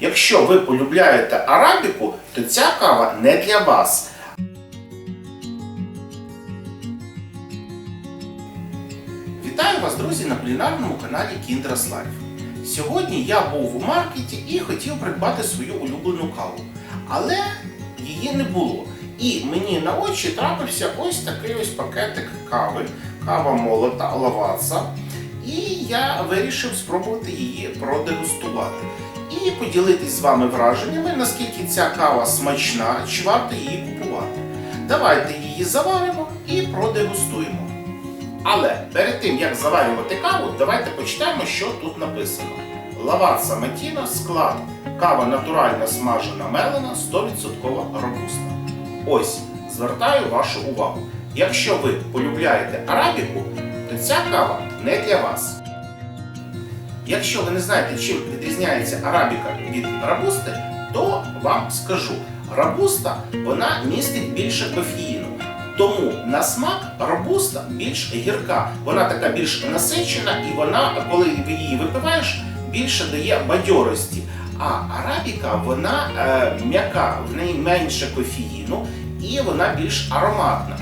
Якщо ви полюбляєте арабіку, то ця кава не для вас. Вітаю вас, друзі, на кулінарному каналі Kindras Life. Сьогодні я був у маркеті і хотів придбати свою улюблену каву. Але її не було. І мені на очі трапився ось такий ось пакетик кави, кава молота лаваца. І я вирішив спробувати її продегустувати. І поділитись з вами враженнями, наскільки ця кава смачна, чи варто її купувати. Давайте її заваримо і продегустуємо. Але перед тим як заварювати каву, давайте почитаємо, що тут написано. Лаваца Матіна, склад, кава натуральна смажена мелена, 100% робуста. Ось, звертаю вашу увагу. Якщо ви полюбляєте арабіку, то ця кава не для вас. Якщо ви не знаєте, чим відрізняється арабіка від рабусти, то вам скажу. Рабуста вона містить більше кофеїну. Тому на смак робуста більш гірка, вона така більш насичена, і вона, коли її випиваєш, більше дає бадьорості. А арабіка вона е, м'яка, в неї менше кофеїну і вона більш ароматна.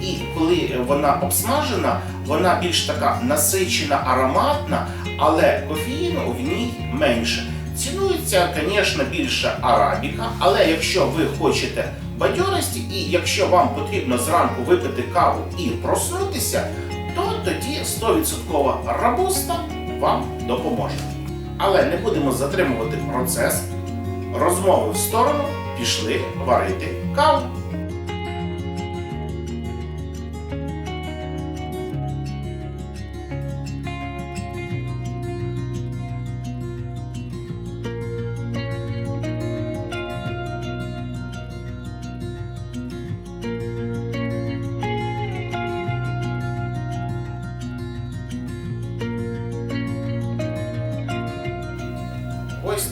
І коли вона обсмажена, вона більш така насичена, ароматна, але кофеїну в ній менше. Цінується, звісно, більше арабіка, але якщо ви хочете бадьорості, і якщо вам потрібно зранку випити каву і проснутися, то тоді 100% рабуста вам допоможе. Але не будемо затримувати процес. Розмови в сторону пішли варити каву.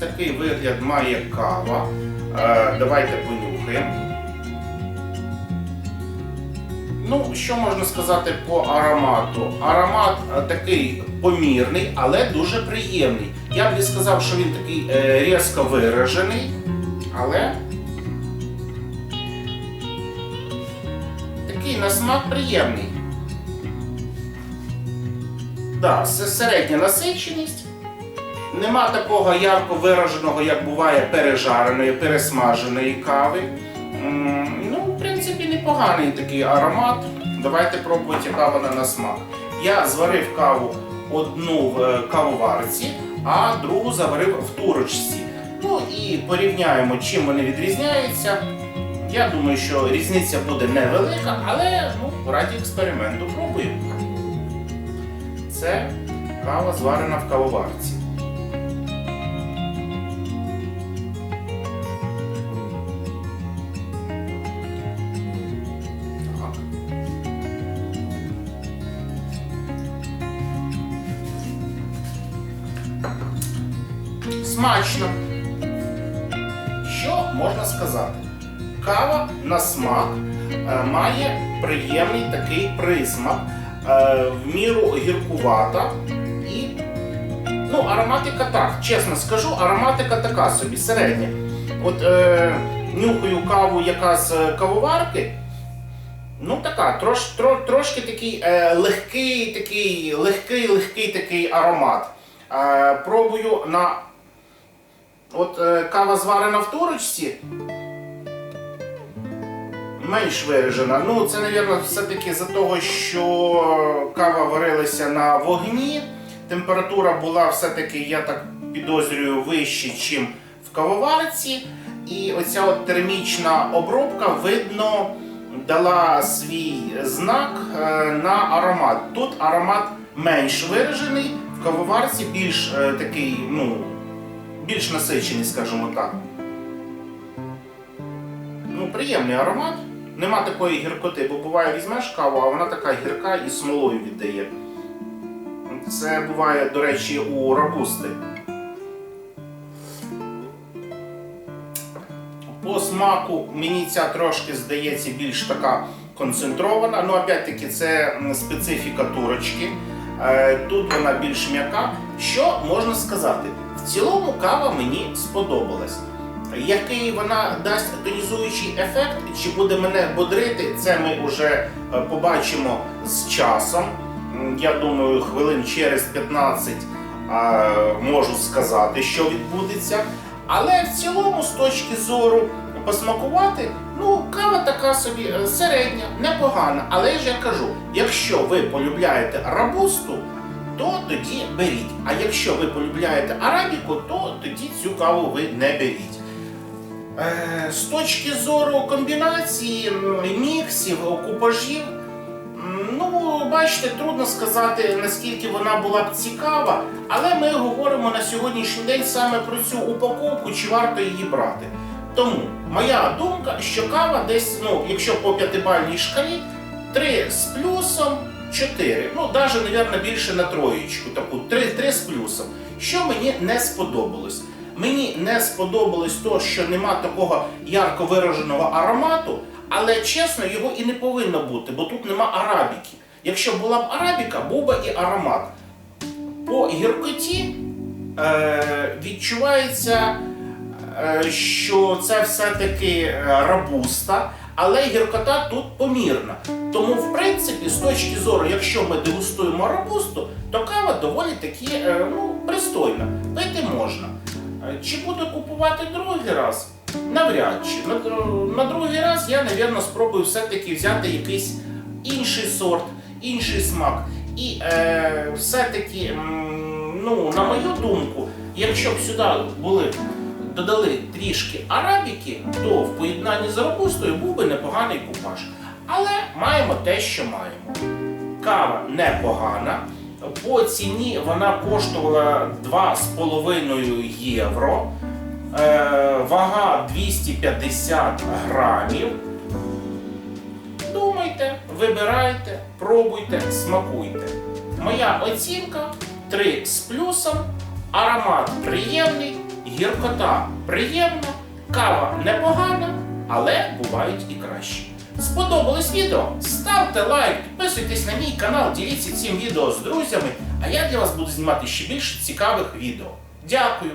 Такий вигляд має кава. Е, давайте понюхаємо. Ну, що можна сказати по аромату? Аромат е, такий помірний, але дуже приємний. Я б не сказав, що він такий е, різко виражений, але такий на смак приємний. Так, це середня насиченість. Нема такого ярко вираженого, як буває пережареної, пересмаженої кави. Ну, в принципі, непоганий такий аромат. Давайте пробувати каву на смак. Я зварив каву одну в е, кавоварці, а другу заварив в турочці. Ну і порівняємо, чим вони відрізняються. Я думаю, що різниця буде невелика, але ну, раді експерименту пробуємо. Це кава зварена в кавоварці. Смачно. Що можна сказати? Кава на смак е, має приємний такий присмак, е, в міру гіркувата і ну, ароматика так, чесно скажу, ароматика така собі середня. От е, нюхаю каву, яка з кавоварки. Ну така, трош, тро, трошки такий е, легкий, такий, легкий, легкий такий аромат. Е, пробую на от е, кава зварена в турочці. Менш виражена. Ну, це, мабуть, все-таки за того, що кава варилася на вогні. Температура була все-таки, я так підозрюю, вища, ніж в кавоварці. І оця от термічна обробка, видно, дала свій знак е, на аромат. Тут аромат менш виражений, в кавоварці більш е, такий, ну, більш насичений, скажімо так. Ну, приємний аромат. Нема такої гіркоти, бо буває візьмеш каву, а вона така гірка і смолою віддає. Це буває, до речі, у рабусти. По смаку мені ця трошки здається більш така концентрована. Ну, опять-таки, це специфіка турочки. Е, Тут вона більш м'яка. Що можна сказати? В цілому кава мені сподобалась. Який вона дасть тонізуючий ефект, чи буде мене бодрити, це ми вже е, побачимо з часом. Я думаю, хвилин через 15 можу сказати, що відбудеться. Але в цілому, з точки зору посмакувати, ну, кава така собі е, середня, непогана. Але ж я кажу, якщо ви полюбляєте рабусту, то тоді беріть. А якщо ви полюбляєте арабіку, то тоді цю каву ви не беріть. Е, З точки зору комбінації, міксів, купажів, ну, бачите, трудно сказати, наскільки вона була б цікава, але ми говоримо на сьогоднішній день саме про цю упаковку, чи варто її брати. Тому моя думка, що кава десь, ну, якщо по п'ятибальній шкалі, 3 з плюсом, 4. Ну, навіть, мабуть, більше на троєчку, таку 3, 3 з плюсом. Що мені не сподобалось? Мені не сподобалось то, що нема такого ярко вираженого аромату, але чесно, його і не повинно бути, бо тут нема арабіки. Якщо була б арабіка, був би і аромат. По гіркоті е, відчувається, що це все-таки е, рабуста, але гіркота тут помірна. Тому, в принципі, з точки зору, якщо ми дегустуємо рабусту, то кава доволі таки е, ну, пристойна. Пити можна. Е, Чи буду купувати другий раз? Навряд чи. На, на другий раз я, напевно, спробую все-таки взяти якийсь інший сорт, інший смак. І е, все-таки, ну, на мою думку, якщо б сюди були додали трішки арабіки, то в поєднанні з рабустою був би непоганий купаж. Але маємо те, що маємо. Кава непогана. По ціні вона коштувала 2,5 євро. Е, вага 250 грамів. Думайте, вибирайте, пробуйте, смакуйте. Моя оцінка 3 з плюсом, аромат приємний, гіркота приємна, кава непогана, але бувають і кращі. Сподобалось відео? Ставте лайк, підписуйтесь на мій канал, діліться цим відео з друзями, а я для вас буду знімати ще більше цікавих відео. Дякую!